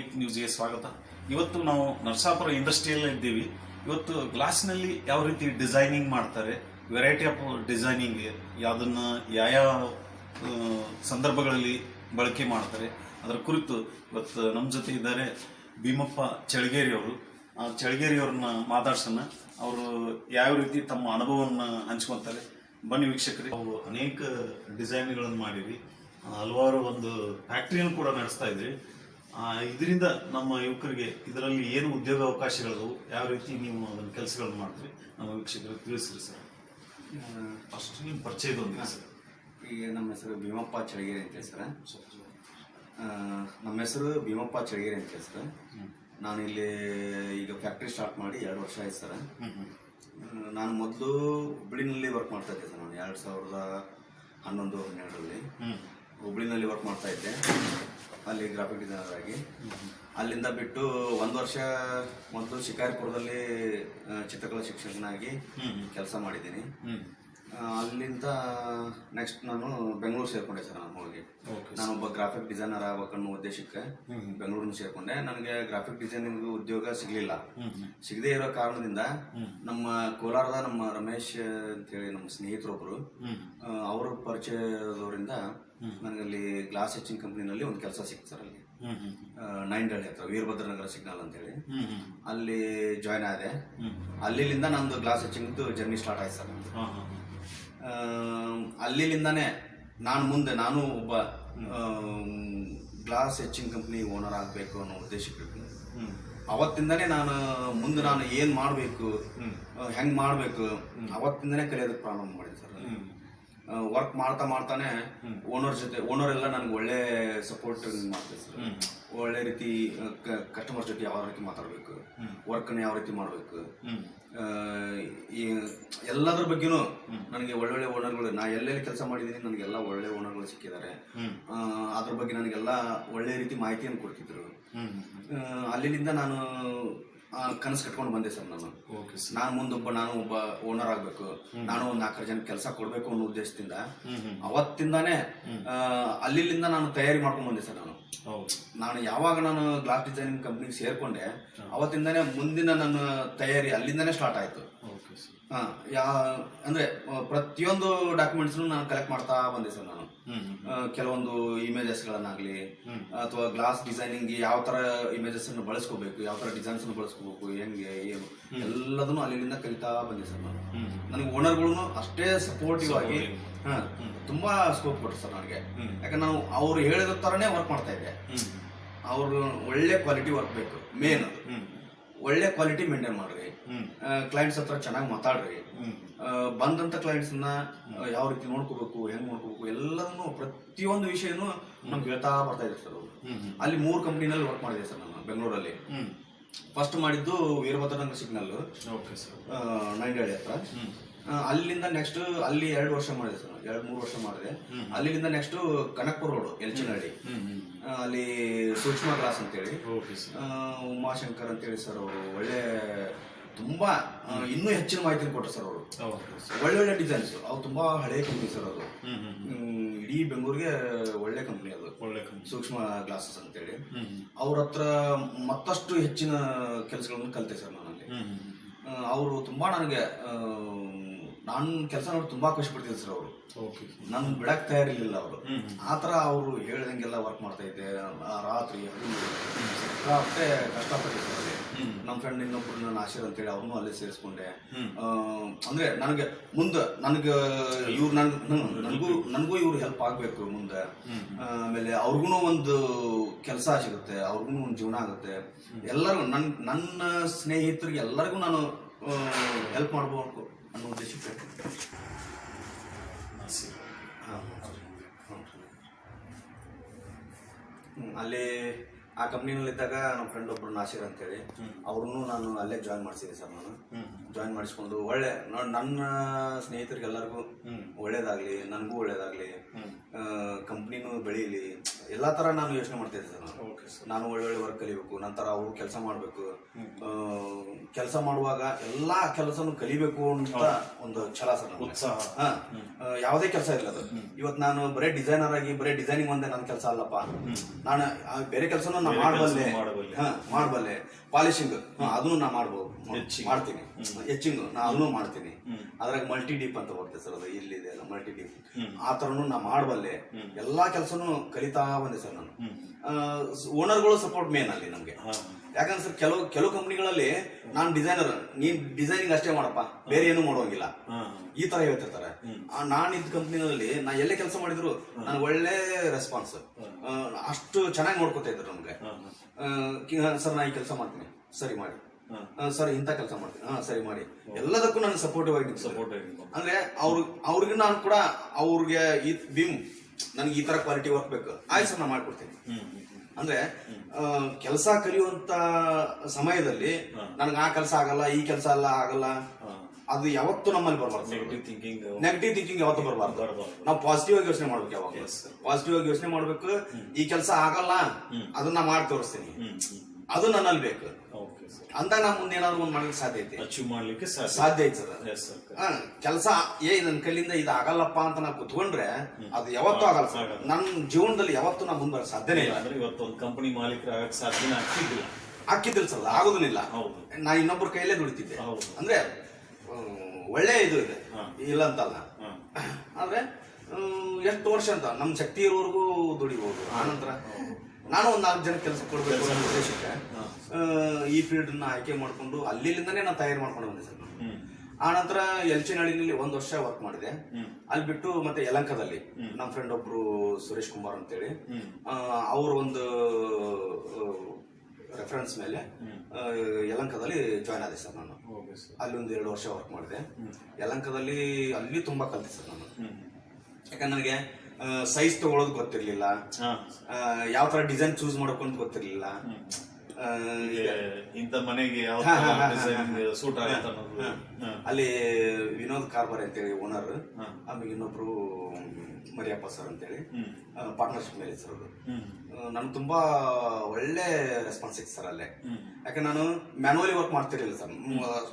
Public ನ್ಯೂಸ್ಗೆ ಸ್ವಾಗತ. ಇವತ್ತು ನಾವು ನರಸಾಪುರ ಇಂಡಸ್ಟ್ರಿಯಲ್ ಇದ್ದೀವಿ. ಇವತ್ತು ಗ್ಲಾಸ್ನಲ್ಲಿ ಯಾವ ರೀತಿ ಡಿಸೈನಿಂಗ್ ಮಾಡ್ತಾರೆ ವೆರೈಟಿ ಆಫ್ ಡಿಸೈನಿಂಗ್ ಯಾವ್ದನ್ನ ಯಾವ ಸಂದರ್ಭಗಳಲ್ಲಿ ಬಳಕೆ ಮಾಡ್ತಾರೆ, ಅದರ ಕುರಿತು ಇವತ್ತು ನಮ್ಮ ಜೊತೆ ಇದ್ದಾರೆ ಭೀಮಪ್ಪ ಚಳಗೇರಿ ಅವರು. ಆ ಚಳಗೇರಿ ಅವ್ರನ್ನ ಮಾತಾಡ್ಸೋಣ. ಅವರು ಯಾವ ರೀತಿ ತಮ್ಮ ಅನುಭವವನ್ನು ಹಂಚ್ಕೊಂತಾರೆ. ಬನ್ನಿ ವೀಕ್ಷಕರಿಗೆ ಅವರು ಅನೇಕ ಡಿಸೈನ್ಗಳನ್ನು ಮಾಡಿರಿ ಹಲವಾರು ಒಂದು ಫ್ಯಾಕ್ಟ್ರಿಯನ್ನು ಕೂಡ ನಡೆಸ್ತಾ ಇದ್ರಿ ಇದರಿಂದ ನಮ್ಮ ಯುವಕರಿಗೆ ಇದರಲ್ಲಿ ಏನು ಉದ್ಯೋಗ ಅವಕಾಶಗಳು ಯಾವ ರೀತಿ ನೀವು ಅದನ್ನ ಕೆಲಸಗಳನ್ನು ಮಾಡ್ತೀರಿ ನಮ್ಮ ವೀಕ್ಷಕರಿಗೆ ತಿಳಿಸ್ರಿ ಸರ್. ಫಸ್ಟ್ ನಿಮ್ಮ ಪರಿಚಯದೊಂದಿಗೆ ಸರ್. ಈಗ ನಮ್ಮ ಹೆಸರು ಭೀಮಪ್ಪ ಚಳಗೇರಿ ಅಂತ ಸರ್. ನಮ್ಮ ಹೆಸರು ಭೀಮಪ್ಪ ಚಳಗೇರಿ ಅಂತ ಸರ್. ನಾನು ಇಲ್ಲಿ ಈಗ ಫ್ಯಾಕ್ಟ್ರಿ ಸ್ಟಾರ್ಟ್ ಮಾಡಿ ಎರಡು ವರ್ಷ ಆಯ್ತು ಸರ್. ನಾನು ಮೊದಲು ಹುಬ್ಳಿನಲ್ಲಿ ವರ್ಕ್ ಮಾಡ್ತಾ ಇದ್ದೆ ಸರ್ ನಾನು ಎರಡು ಸಾವಿರದ ಹನ್ನೊಂದು ಹನ್ನೆರಡರಲ್ಲಿ. ಹುಬ್ಳಿನಲ್ಲಿ ವರ್ಕ್ ಮಾಡ್ತಾ ಇದ್ದೆ. ಅಲ್ಲಿ ಗ್ರಾಫಿಕ್ ಡಿಸೈನರ್ ಆಗಿ ಅಲ್ಲಿಂದ ಬಿಟ್ಟು ಒಂದು ವರ್ಷ ಮೊದಲು ಶಿಕಾರಿಪುರದಲ್ಲಿ ಚಿತ್ರಕಲಾ ಶಿಕ್ಷಕನಾಗಿ ಕೆಲಸ ಮಾಡಿದ್ದೀನಿ. ಅಲ್ಲಿಂದ ನೆಕ್ಸ್ಟ್ ನಾನು ಬೆಂಗಳೂರು ಸೇರ್ಕೊಂಡೆ ಸರ್ ನಾನು ಹೋಗಿ ನಾನು ಒಬ್ಬ ಗ್ರಾಫಿಕ್ ಡಿಸೈನರ್ ಆಗ್ಬೇಕನ್ನೋ ಉದ್ದೇಶಕ್ಕೆ ಬೆಂಗಳೂರಿನ ಸೇರ್ಕೊಂಡೆ. ನನಗೆ ಗ್ರಾಫಿಕ್ ಡಿಸೈನಿಂಗ್ ಉದ್ಯೋಗ ಸಿಗಲಿಲ್ಲ. ಸಿಗದೇ ಇರೋ ಕಾರಣದಿಂದ ನಮ್ಮ ಕೋಲಾರದ ನಮ್ಮ ರಮೇಶ್ ಅಂತೇಳಿ ನಮ್ಮ ಸ್ನೇಹಿತರೊಬ್ಬರು ಅವರ ಪರಿಚಯದವರಿಂದ ನನಗಲ್ಲಿ ಗ್ಲಾಸ್ ಹೆಚ್ಚಿನ ಕಂಪ್ನಿನಲ್ಲಿ ಒಂದು ಕೆಲಸ ಸಿಕ್ತು ಸರ್ ಅಲ್ಲಿ. ಹ್ಮ್ ಹ್ಮ್ ನೈನ್ ನಗರ ಹತ್ರ ವೀರಭದ್ರನಗರ ಸಿಗ್ನಲ್ ಅಂತೇಳಿ. ಅಲ್ಲಿ ಜಾಯ್ನ್ ಆದೆ. ಅಲ್ಲಿಂದ ನಂದು ಗ್ಲಾಸ್ ಹೆಚ್ಚಿಂಗ್ದು ಜರ್ನಿ ಸ್ಟಾರ್ಟ್ ಆಯ್ತು ಸರ್ ಅಲ್ಲಿಂದಾನೆ ನಾನು ಮುಂದೆ ನಾನು ಒಬ್ಬ ಗ್ಲಾಸ್ ಹೆಚ್ಚಿಂಗ್ ಕಂಪ್ನಿ ಓನರ್ ಆಗಬೇಕು ಅನ್ನೋ ಉದ್ದೇಶ ಅವತ್ತಿಂದನೇ ನಾನು ಮುಂದೆ ನಾನು ಏನು ಮಾಡಬೇಕು ಹೆಂಗೆ ಮಾಡಬೇಕು ಅವತ್ತಿಂದನೇ ಕಲಿಯೋದಕ್ಕೆ ಪ್ರಾರಂಭ ಮಾಡಿದೆ ಸರ್ ವರ್ಕ್ ಮಾಡ್ತಾ ಮಾಡ್ತಾನೆ ಓನರ್ ಜೊತೆ ಓನರ್ ಎಲ್ಲ ನನ್ಗೆ ಒಳ್ಳೆ ಸಪೋರ್ಟ್ ಮಾಡ್ತಾರೆ ಒಳ್ಳೆ ರೀತಿ ಕಸ್ಟಮರ್ ಜೊತೆ ಯಾವ ರೀತಿ ಮಾತಾಡಬೇಕು ವರ್ಕ್ನ ಯಾವ ರೀತಿ ಮಾಡಬೇಕು ಎಲ್ಲದ್ರ ಬಗ್ಗೆನೂ ನನಗೆ ಒಳ್ಳೊಳ್ಳೆ ಓನರ್ಗಳು ನಾ ಎಲ್ಲೆಲ್ಲಿ ಕೆಲಸ ಮಾಡಿದ್ದೀನಿ ನನಗೆಲ್ಲ ಒಳ್ಳೆ ಓನರ್ಗಳು ಸಿಕ್ಕಿದ್ದಾರೆ. ಅದ್ರ ಬಗ್ಗೆ ನನಗೆಲ್ಲ ಒಳ್ಳೆ ರೀತಿ ಮಾಹಿತಿಯನ್ನು ಕೊಡ್ತಿದ್ರು. ಅಲ್ಲಿನಿಂದ ಅಲ್ಲಿಂದ ನಾನು ಕನಸು ಕಟ್ಕೊಂಡು ಬಂದೆ ಸರ್ ನಾನು. ನಾನು ಮುಂದೊಬ್ಬ ನಾನು ಒಬ್ಬ ಓನರ್ ಆಗ್ಬೇಕು. ನಾನು ಒಂದ್ ನಾಲ್ಕು ಜನ ಕೆಲಸ ಕೊಡ್ಬೇಕು ಅನ್ನೋ ಉದ್ದೇಶದಿಂದ ಅವತ್ತಿಂದಾನೆ ಅಲ್ಲಿಂದ ನಾನು ತಯಾರಿ ಮಾಡ್ಕೊಂಡು ಬಂದೆ ಸರ್ ನಾನು. ನಾನು ಯಾವಾಗ ನಾನು ಗ್ಲಾಸ್ ಡಿಸೈನಿಂಗ್ ಕಂಪ್ನಿಗೆ ಸೇರ್ಕೊಂಡೆ ಅವತ್ತಿಂದಾನೆ ಮುಂದಿನ ನನ್ನ ತಯಾರಿ ಅಲ್ಲಿಂದನೇ ಸ್ಟಾರ್ಟ್ ಆಯ್ತು. ಯಾ ಅಂದ್ರೆ ಪ್ರತಿಯೊಂದು ಡಾಕ್ಯುಮೆಂಟ್ಸ್ ನಾನು ಕಲೆಕ್ಟ್ ಮಾಡ್ತಾ ಬಂದೆ ಸರ್ ನಾನು. ಕೆಲವೊಂದು ಇಮೇಜಸ್ಗಳನ್ನಾಗಲಿ ಹ್ಮ್. ಅಥವಾ ಗ್ಲಾಸ್ ಡಿಸೈನಿಂಗ್ ಯಾವ ತರ ಇಮೇಜಸ್ ಅನ್ನು ಬಳಸ್ಕೋಬೇಕು ಯಾವ ತರ ಡಿಸೈನ್ಸ್ ಅನ್ನು ಬಳಸ್ಕೋಬೇಕು ಹೆಂಗೆ ಏನು ಎಲ್ಲದನ್ನು ಅಲ್ಲಿಂದ ಕಲಿತಾ ಬಂದೆ ಸರ್ ನಾನು. ನನಗೆ ಓನರ್ಗಳು ಅಷ್ಟೇ ಸಪೋರ್ಟಿವ್ ಆಗಿ ತುಂಬಾ ಸ್ಕೋಪ್ ಕೊಟ್ಟರು ಸರ್ ನನಗೆ. ಯಾಕಂದ್ರೆ ನಾವು ಅವ್ರು ಹೇಳಿದ ತರನೇ ವರ್ಕ್ ಮಾಡ್ತಾ ಇದ್ದೆ. ಅವ್ರು ಒಳ್ಳೆ ಕ್ವಾಲಿಟಿ ವರ್ಕ್ ಬೇಕು ಮೇನ್ ಒಳ್ಳೆ ಕ್ವಾಲಿಟಿ ಮೇಂಟೈನ್ ಮಾಡ್ರಿ. ಕ್ಲೈಂಟ್ಸ್ ಹತ್ರ ಚೆನ್ನಾಗಿ ಮಾತಾಡ್ರಿ. ಬಂದಂತ ಕ್ಲೈಂಟ್ಸ್ನ ಯಾವ ರೀತಿ ನೋಡ್ಕೋಬೇಕು ಹೆಂಗ್ ನೋಡ್ಕೋಬೇಕು ಎಲ್ಲದನ್ನು ಪ್ರತಿಯೊಂದು ವಿಷಯನು ನಮ್ಗೆ ಹೇಳ್ತಾ ಬರ್ತಾ ಇದೆ ಸರ್ ಅಲ್ಲಿ ಮೂರು ಕಂಪ್ನಿನಲ್ಲಿ ವರ್ಕ್ ಮಾಡಿದೆ ಸರ್ ನಾನು ಬೆಂಗಳೂರಲ್ಲಿ. ಫಸ್ಟ್ ಮಾಡಿದ್ದು ವೀರಭದ್ರನಗರ ಸಿಗ್ನಲ್ ನೈಂಡಳ್ಳಿ ಹತ್ರ. ಅಲ್ಲಿಂದ ನೆಕ್ಸ್ಟ್ ಅಲ್ಲಿ ಎರಡು ವರ್ಷ ಮಾಡಿದೆ ಸರ್ ಎರಡು ಮೂರು ವರ್ಷ ಮಾಡಿದೆ. ಅಲ್ಲಿಂದ ನೆಕ್ಸ್ಟ್ ಕನಕ್ಪುರ ರೋಡ್ ಎಲ್ಚಿನಹಳ್ಳಿ. ಅಲ್ಲಿ ಸೂಕ್ಷ್ಮ ಗ್ಲಾಸ್ ಅಂತೇಳಿ. ಉಮಾಶಂಕರ್ ಅಂತೇಳಿ ಸರ್ ಅವರು. ಒಳ್ಳೆ ತುಂಬಾ ಇನ್ನೂ ಹೆಚ್ಚಿನ ಮಾಹಿತಿ ಕೊಟ್ಟರು ಸರ್ ಅವರು. ಒಳ್ಳೆ ಒಳ್ಳೆ ಡಿಸೈನ್ಸ್ ಅವು ತುಂಬಾ ಹಳೆ ಕಂಪ್ನಿ ಸರ್ ಅದು. ಇಡೀ ಬೆಂಗಳೂರಿಗೆ ಒಳ್ಳೆ ಕಂಪ್ನಿ ಅದು. ಒಳ್ಳೆ ಕಂಪ್ನಿ ಸೂಕ್ಷ್ಮ ಗ್ಲಾಸಸ್ ಅಂತೇಳಿ. ಅವ್ರ ಹತ್ರ ಮತ್ತಷ್ಟು ಹೆಚ್ಚಿನ ಕೆಲಸಗಳನ್ನು ಕಲಿತೆ ಸರ್ ನಾನಲ್ಲಿ. ಅವರು ತುಂಬಾ ನನಗೆ ನಾನು ಕೆಲಸ ನೋಡಿ ತುಂಬಾ ಖುಷಿ ಪಡ್ತಿದ್ದೆ ಸರ್ ಅವರು. ಓಕೆ ನಾನು ಬಿಡಕ್ ತಯಾರಿರ್ಲಿಲ್ಲ ಅವರು. ಆ ಥರ ಅವರು ಹೇಳ್ದಂಗೆಲ್ಲ ವರ್ಕ್ ಮಾಡ್ತಾ ಇದ್ದೆ. ರಾತ್ರಿ ಮತ್ತೆ ಸರ್ ನಮ್ಮ ಫ್ರೆಂಡ್ ಇನ್ನೊಬ್ರು ನನ್ನ ಆಶೀರ್ ಅಂತೇಳಿ ಅವ್ರನ್ನೂ ಅಲ್ಲೇ ಸೇರಿಸ್ಕೊಂಡೆ. ಅಂದ್ರೆ ನನಗೆ ಮುಂದೆ ನನಗೆ ಇವ್ರು ನನ್ಗೆ ನನಗೂ ನನಗೂ ಇವ್ರು ಹೆಲ್ಪ್ ಆಗಬೇಕು ಮುಂದೆ. ಆಮೇಲೆ ಅವ್ರಿಗೂ ಒಂದು ಕೆಲಸ ಸಿಗುತ್ತೆ ಅವ್ರಿಗೂ ಒಂದು ಜೀವನ ಆಗುತ್ತೆ. ಎಲ್ಲರಿಗೂ ನನ್ನ ನನ್ನ ಸ್ನೇಹಿತರಿಗೆ ಎಲ್ಲರಿಗೂ ನಾನು ಹೆಲ್ಪ್ ಮಾಡ್ಬೇಕು ಅನ್ನೋ ಉದ್ದೇಶಕ್ಕೆ. ಹ್ಮ್, ಅಲ್ಲಿ ಆ ಕಂಪ್ನಿನಲ್ಲಿದ್ದಾಗ ನಮ್ಮ ಫ್ರೆಂಡ್ ಒಬ್ರು ನಾಸಿರ್ ಅಂತೇಳಿ. ಅವ್ರನ್ನೂ ನಾನು ಅಲ್ಲೇ ಜಾಯ್ನ್ ಮಾಡಿಸಿದೆ ಸರ್ ನಾನು. ಜಾಯಿನ್ ಮಾಡಿಸ್ಕೊಂಡು ಒಳ್ಳೆ ನನ್ನ ಸ್ನೇಹಿತರಿಗೆಲ್ಲರಿಗೂ ಒಳ್ಳೇದಾಗ್ಲಿ ನನಗೂ ಒಳ್ಳೇದಾಗ್ಲಿ ಕಂಪ್ನಿನೂ ಬೆಳೀಲಿ ಎಲ್ಲಾ ತರ ನಾನು ಯೋಚನೆ ಮಾಡ್ತಿದ್ದೆ ಸರ್ ನಾನು. ನಾನು ಒಳ್ಳೊಳ್ಳೆ ವರ್ಕ್ ಕಲಿಬೇಕು ನಂತರ ಅವರು ಕೆಲಸ ಮಾಡಬೇಕು ಕೆಲಸ ಮಾಡುವಾಗ ಎಲ್ಲಾ ಕೆಲಸನು ಕಲಿಬೇಕು ಅಂತ ಒಂದು ಛಲ ಸರ್. ಉತ್ಸಾಹ. ಯಾವುದೇ ಕೆಲಸ ಇಲ್ಲ ಅದು. ಇವತ್ತು ನಾನು ಬರೇ ಡಿಸೈನರ್ ಆಗಿ ಬರೇ ಡಿಸೈನಿಂಗ್ ಒಂದೇ ನನ್ನ ಕೆಲಸ ಅಲ್ಲಪ್ಪ. ನಾನು ಬೇರೆ ಕೆಲಸನೂ ನಾ ಮಾಡಬಲ್ಲೆ. ಮಾಡಬಲ್ಲೆ. ಪಾಲಿಶಿಂಗ್ ಅದನ್ನು ನಾ ಮಾಡ್ಬೋದು ಮಾಡ್ತೀನಿ. ಹೆಚ್ಚಿಂಗ್ ನಾ ಅದನ್ನು ಮಾಡ್ತೀನಿ. ಅದ್ರಾಗ ಮಲ್ಟಿ ಡೀಪ್ ಅಂತ ಬರುತ್ತೆ ಸರ್ ಅದು. ಇಲ್ಲಿದೆ ಅಲ್ಲ ಮಲ್ಟಿ ಡೀಪ್ ಆ ಥರನು ನಾ ಮಾಡಬಲ್ಲೆ. ಎಲ್ಲಾ ಕೆಲಸನು ಕಲಿತಾ ಬಂದೆ ಸರ್ ನಾನು. ಓನರ್ಗಳು ಸಪೋರ್ಟ್ ಮೇನ್ ಅಲ್ಲಿ ನಮ್ಗೆ. ಯಾಕಂದ್ರೆ ಸರ್ ಕೆಲವು ಕೆಲವು ಕಂಪ್ನಿಗಳಲ್ಲಿ ನಾನು ಡಿಸೈನರ್ ನೀನ್ ಡಿಸೈನಿಂಗ್ ಅಷ್ಟೇ ಮಾಡಪ್ಪ. ಬೇರೆ ಏನು ಮಾಡೋಂಗಿಲ್ಲ. ಈ ತರ ಹೇಳ್ತಿರ್ತಾರೆ. ನಾನು ನಾನ್ ಇದ್ದ ಕಂಪ್ನಿನಲ್ಲಿ ನಾ ಎಲ್ಲೇ ಕೆಲಸ ಮಾಡಿದ್ರು ನನಗೆ ಒಳ್ಳೆ ರೆಸ್ಪಾನ್ಸ್ ಅಷ್ಟು ಚೆನ್ನಾಗಿ ನೋಡ್ಕೊತಾ ಇದ್ರು ನಮ್ಗೆ. ಸರ್ ನಾ ಈ ಕೆಲಸ ಮಾಡ್ತೀನಿ. ಸರಿ ಮಾಡಿ. ಸರ್ ಇಂಥ ಕೆಲಸ ಮಾಡ್ತೀನಿ. ಹಾ ಸರಿ ಮಾಡಿ. ಎಲ್ಲದಕ್ಕೂ ನನಗೆ ಸಪೋರ್ಟಿವ್ ಆಗಿ. ಸಪೋರ್ಟ್ ಆಗಿರ್ಬೋದು ಅಂದ್ರೆ ಅವ್ರ ಅವ್ರಿಗೆ ನಾನು ಕೂಡ ಅವ್ರಿಗೆ ಈ ಬಿಮ್ ನನಗೆ ಈ ತರ ಕ್ವಾಲಿಟಿ ವರ್ಕ್ ಬೇಕು. ಆಯ್ತು ಸರ್ ನಾ ಮಾಡ್ಕೊಡ್ತೀನಿ. ಅಂದ್ರೆ ಕೆಲಸ ಕಲಿಯುವಂತ ಸಮಯದಲ್ಲಿ ನನಗೆ ಆ ಕೆಲಸ ಆಗಲ್ಲ ಈ ಕೆಲಸ ಅಲ್ಲ ಆಗಲ್ಲ. ಅದು ಯಾವತ್ತೂ ನಮ್ಮಲ್ಲಿ ಬರಬಾರ್ದು. ನೆಗೆಟಿವ್ ಥಿಂಕಿಂಗ್ ನೆಗೆಟಿವ್ ಥಿಂಕಿಂಗ್ ಯಾವತ್ತೂ ಬರಬಾರ್ದು. ನಾವು ಪಾಸಿಟಿವ್ ಆಗಿ ಯೋಚನೆ ಮಾಡ್ಬೇಕು ಯಾವಾಗ? ಪಾಸಿಟಿವ್ ಆಗಿ ಯೋಚನೆ ಮಾಡ್ಬೇಕು ಈ ಕೆಲಸ ಆಗಲ್ಲ ಅದನ್ನ ಮಾಡಿ ತೋರಿಸ್ತೀನಿ. ಅದು ನನ್ನಲ್ಲಿ ಬೇಕು. ಅಂದಾಗ ನಾ ಮುಂದೆ ಏನಾದ್ರು ಒಂದು ಮಾಡ್ಲಿಕ್ಕೆ ಸಾಧ್ಯ ಐತಿ? ಅಚೀವ್ ಮಾಡ್ಲಿಕ್ಕೆ ಸಾಧ್ಯ. ಸಾಧ್ಯ ಐತಿ ಸರ್. ಎಸ್ ಸರ್ ಕೆಲಸ ಏ ನನ್ನ ಕೈಲಿಂದ ಇದು ಆಗಲ್ಲಪ್ಪ ಅಂತ ನಾವು ಕುತ್ಕೊಂಡ್ರೆ ಅದು ಯಾವತ್ತೂ ಆಗಲ್ಲ ಸರ್. ನನ್ನ ಜೀವನದಲ್ಲಿ ಯಾವತ್ತೂ ನಾ ಮುಂದೆ ಸಾಧ್ಯನೇ ಇಲ್ಲ. ಅಂದ್ರೆ ಇವತ್ತು ಒಂದು ಕಂಪನಿ ಮಾಲೀಕರಾಗಕ್ಕೆ ಸಾಧ್ಯನೇ ಆಗ್ತಿದ್ದಿಲ್ಲ. ಹಾಕಿದ್ದಿಲ್ಲ ಸರ್. ಆಗೋದಿಲ್ಲ. ನಾ ಇನ್ನೊಬ್ಬರ ಕೈಲೇ ದುಡಿತಿದ್ದೆ. ಹೌದು. ಅಂದ್ರೆ ಒಳ್ಳೆ ಇದು ಇದೆ. ಇಲ್ಲ ಅಂತಲ್ಲ ಆದ್ರೆ ಎಷ್ಟು ವರ್ಷ ಅಂತ? ನಮ್ಮ ಶಕ್ತಿ ಇರೋವರೆಗೂ ದುಡಿಬಹುದು ಆನಂತರ ನಾನು ಒಂದ್ ನಾಲ್ಕು ಜನ ಕೆಲಸ ಕೊಡ್ಬೇಕು ಅನ್ನೋ ಉದ್ದೇಶಕ್ಕೆ ಈ ಫೀಲ್ಡ್ನ ಆಯ್ಕೆ ಮಾಡ್ಕೊಂಡು ಅಲ್ಲಿಂದನೇ ನಾನು ತಯಾರು ಮಾಡ್ಕೊಂಡು ಬಂದೆ ಸರ್ ಆ ನಂತರ ಎಲ್ಚಿನಹಳ್ಳಿನಲ್ಲಿ ಒಂದ್ ವರ್ಷ ವರ್ಕ್ ಮಾಡಿದೆ. ಅಲ್ಲಿ ಬಿಟ್ಟು ಮತ್ತೆ ಯಲಂಕದಲ್ಲಿ ನಮ್ಮ ಫ್ರೆಂಡ್ ಒಬ್ರು ಸುರೇಶ್ ಕುಮಾರ್ ಅಂತೇಳಿ. ಅವ್ರ ಒಂದು ರೆಫರೆನ್ಸ್ ಮೇಲೆ ಯಲಂಕದಲ್ಲಿ ಜಾಯ್ನ್ ಆದೆ ಸರ್ ನಾನು. ಅಲ್ಲಿ ಒಂದು ಎರಡು ವರ್ಷ ವರ್ಕ್ ಮಾಡಿದೆ. ಯಲಂಕದಲ್ಲಿ ಅಲ್ಲಿ ತುಂಬಾ ಕಲಿತೆ ಸರ್ ನಾನು. ಯಾಕಂದ್ರೆ ನನಗೆ ಸೈಜ್ ತಗೊಳ್ಳೋದು ಗೊತ್ತಿರ್ಲಿಲ್ಲ. ಯಾವ ತರ ಡಿಸೈನ್ ಚೂಸ್ ಮಾಡ್ಕೊಂತ ಗೊತ್ತಿರ್ಲಿಲ್ಲ. ಇಂಥ ಮನೆಗೆ ಸೂಟ್ ಆಗುತ್ತೆ. ಅಲ್ಲಿ ವಿನೋದ್ ಕಾರ್ಬಾರ್ ಅಂತೇಳಿ ಓನರ್. ಆಮೇಲೆ ಇನ್ನೊಬ್ರು ಮರಿಯಪ್ಪ ಸರ್ ಅಂತೇಳಿ. ಪಾರ್ಟ್ನರ್ಶಿಪ್ ಮೇಲೆ ಸರ್ ನನ್ಗೆ ತುಂಬಾ ಒಳ್ಳೆ ರೆಸ್ಪಾನ್ಸ್ ಇತ್ತು ಸರ್ ಅಲ್ಲೇ. ಯಾಕಂದ್ರೆ ನಾನು ಮ್ಯಾನುವಲಿ ವರ್ಕ್ ಮಾಡ್ತಿರ್ಲಿಲ್ಲ ಸರ್